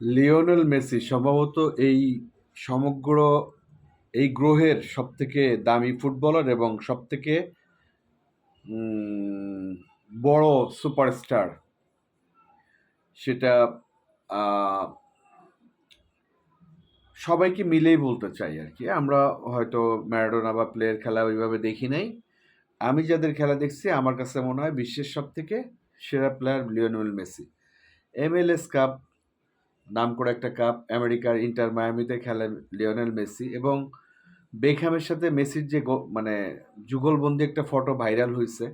Lionel Messi সম্ভবত এই সমগ্র, এই গ্রহের সবথেকে দামি ফুটবলার এবং সবথেকে বড় সুপারস্টার। সেটা সবাইকে মিলেই বলতে চাই আর কি। আমরা হয়তো ম্যারাডোনা বা প্লেয়ার খেলা ওইভাবে দেখি নাই। আমি যাদের খেলা দেখছি, আমার কাছে মনে হয় বিশ্বের সব থেকে সেরা player Lionel Messi. MLS cup নাম করে একটা কাপ আমেরিকার ইন্টার মায়ামিতে খেলেন লিওনেল মেসি এবং বেকহ্যামের সাথে মেসির যে মানে যুগলবন্দি একটা ফটো ভাইরাল হয়েছে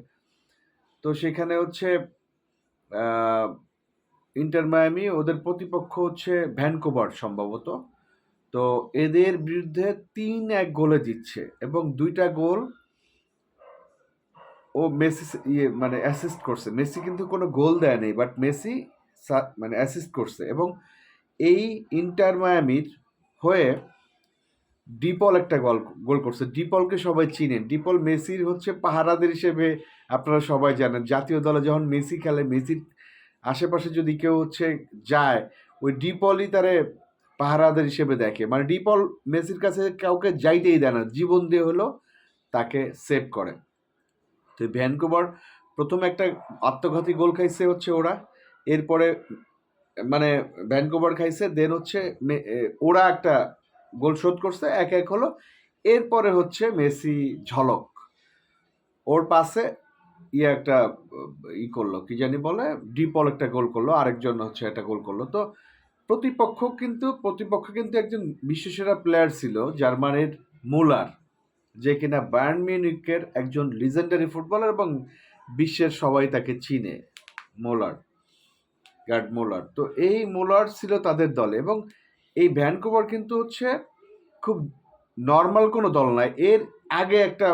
তো সেখানে হচ্ছে ইন্টার মায়ামি ওদের প্রতিপক্ষ হচ্ছে ভ্যানকোভার সম্ভবত। তো এদের বিরুদ্ধে তিন এক গোলে জিতছে এবং দুইটা গোল ও মেসি ইয়ে মানে অ্যাসিস্ট করছে। মেসি কিন্তু কোনো গোল দেয় নেই বাট মেসি মানে অ্যাসিস্ট করছে এবং এই ইন্টার মায়ামির হয়ে ডিপল একটা গোল গোল করছে। ডিপলকে সবাই চিনেন ডিপল মেসির হচ্ছে পাহারাদের হিসেবে আপনারা সবাই জানেন। জাতীয় দলে যখন মেসি খেলে, মেসির আশেপাশে যদি কেউ হচ্ছে যায়, ওই ডিপলই তারে পাহারাদের হিসেবে দেখে। মানে ডিপল মেসির কাছে কাউকে যাইতেই দেয় না। জীবন দিয়ে হলো তাকে সেভ করে। তো ভ্যানকুভার প্রথমে একটা আত্মঘাতী গোল খাইছে হচ্ছে ওরা। এরপরে মানে ভ্যানকুভার খাইছে দেন হচ্ছে ওরা একটা গোল শোধ করছে, এক এক হলো। এরপরে হচ্ছে মেসি ঝলক। ওর পাশে ইয়ে একটা, ই করল, কি জানি বলে, ডিপল একটা গোল করল, আরেকজন হচ্ছে একটা গোল করল। তো প্রতিপক্ষ কিন্তু প্রতিপক্ষ কিন্তু একজন বিশ্বসেরা প্লেয়ার ছিল, জার্মানির মুলার, যে কিনা বায়ার্ন মিউনিকের একজন লিজেন্ডারি ফুটবলার এবং বিশ্বের সবাই তাকে চিনে, মোলার। Guard molar. তো এই মোলার ছিল তাদের দলে এবং এই ভ্যানকুভার কিন্তু হচ্ছে খুব নর্মাল কোনো দল নয়। এর আগে একটা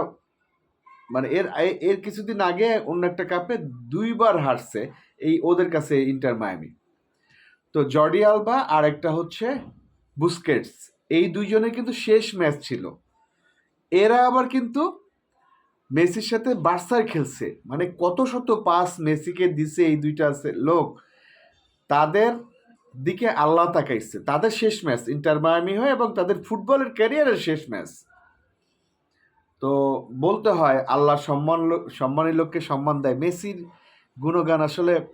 মানে এর এর কিছুদিন আগে অন্য একটা কাপে দুইবার হারছে এই ওদের কাছে ইন্টার মায়ামি। তো জর্ডি আলবা আর একটা হচ্ছে বুস্কেটস। এই দুইজনের কিন্তু শেষ ম্যাচ ছিল। এরা আবার কিন্তু মেসির সাথে বার্সার খেলছে। মানে কত শত পাস মেসিকে দিছে এই দুইটা লোক। তাদের দিকে আল্লাহ তাকাইছে। তাদের শেষ ম্যাচ, ইন্টার মায়ামি হয় এবং তাদের ফুটবলের ক্যারিয়ারের শেষ ম্যাচ। তো বলতে হয়, আল্লাহ সম্মান লো- সম্মানী লোককে সম্মান দেয়। মেসির গুণগান আসলে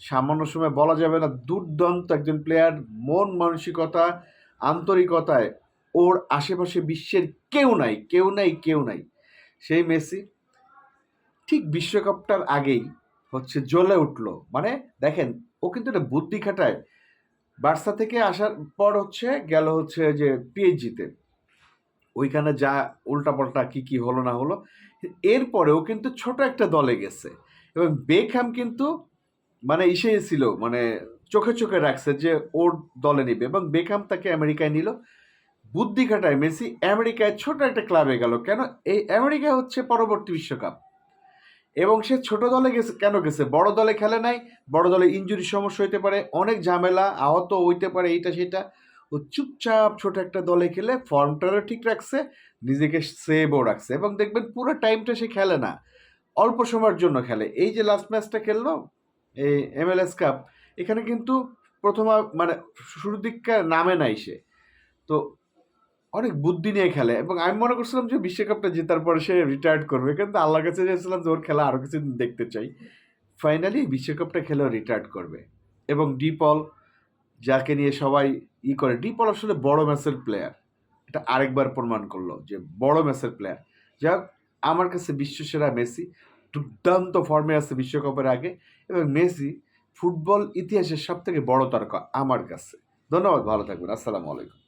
সামান্য সময় বলা যাবে না। দুর্দান্ত একজন প্লেয়ার মন মানসিকতা, আন্তরিকতায় ওর আশেপাশে বিশ্বের কেউ নাই কেউ নাই কেউ নাই। সেই মেসি ঠিক বিশ্বকাপটার আগেই হচ্ছে জ্বলে উঠল। মানে দেখেন, ও কিন্তু একটা বুদ্ধি খাটায়। বার্সা থেকে আসার পর হচ্ছে গেল হচ্ছে যে পিএইচজিতে ওইখানে যা উল্টাপাল্টা কি কি হলো না হলো। এরপরেও কিন্তু ছোট একটা দলে গেছে। এবং বেকহ্যাম কিন্তু মানে ইসে ছিল মানে চোখে চোখে রাখছে যে ওর দলে নিবে। এবং বেকহ্যাম তাকে আমেরিকায় নিল। বুদ্ধি খাটায় মেসি আমেরিকায় ছোট একটা ক্লাবে গেল। কেন? এই আমেরিকা হচ্ছে পরবর্তী বিশ্বকাপ। এবং সে ছোট দলে গেছে, কেন গেছে? বড় দলে খেলে নাই, বড় দলে ইঞ্জুরি সমস্যা হইতে পারে, অনেক ঝামেলা, আহত হইতে পারে, এইটা সেটা। ও চুপচাপ ছোট একটা দলে খেলে ফর্মটারও ঠিক রাখছে, নিজেকে সেভও রাখছে। এবং দেখবেন পুরো টাইমটা সে খেলে না, অল্প সময়ের জন্য খেলে। এই যে লাস্ট ম্যাচটা খেললো এই এমএলএস কাপ এখানে কিন্তু প্রথম মানে শুরুর দিককার নামে নাই সে। তো অনেক বুদ্ধি নিয়ে খেলে এবং আমি মনে করছিলাম যে বিশ্বকাপটা জেতার পরে সে রিটায়ার্ড করবে। কিন্তু আল্লাহর কাছে চেয়েছিলাম যে ওর খেলা আরও কিছু দেখতে চাই। ফাইনালি বিশ্বকাপটা খেলেও রিটায়ার্ড করবে এবং ডিপল যাকে নিয়ে সবাই ই করে ডিপল আসলে বড় ম্যাচের প্লেয়ার এটা আরেকবার প্রমাণ করল যে বড় ম্যাচের প্লেয়ার যাক, আমার কাছে বিশ্বসেরা মেসি, দুর্দান্ত ফর্মে আছে বিশ্বকাপের আগে এবং মেসি ফুটবল ইতিহাসের সব থেকে বড় তারকা আমার কাছে। ধন্যবাদ, ভালো থাকবেন। আসসালামু আলাইকুম।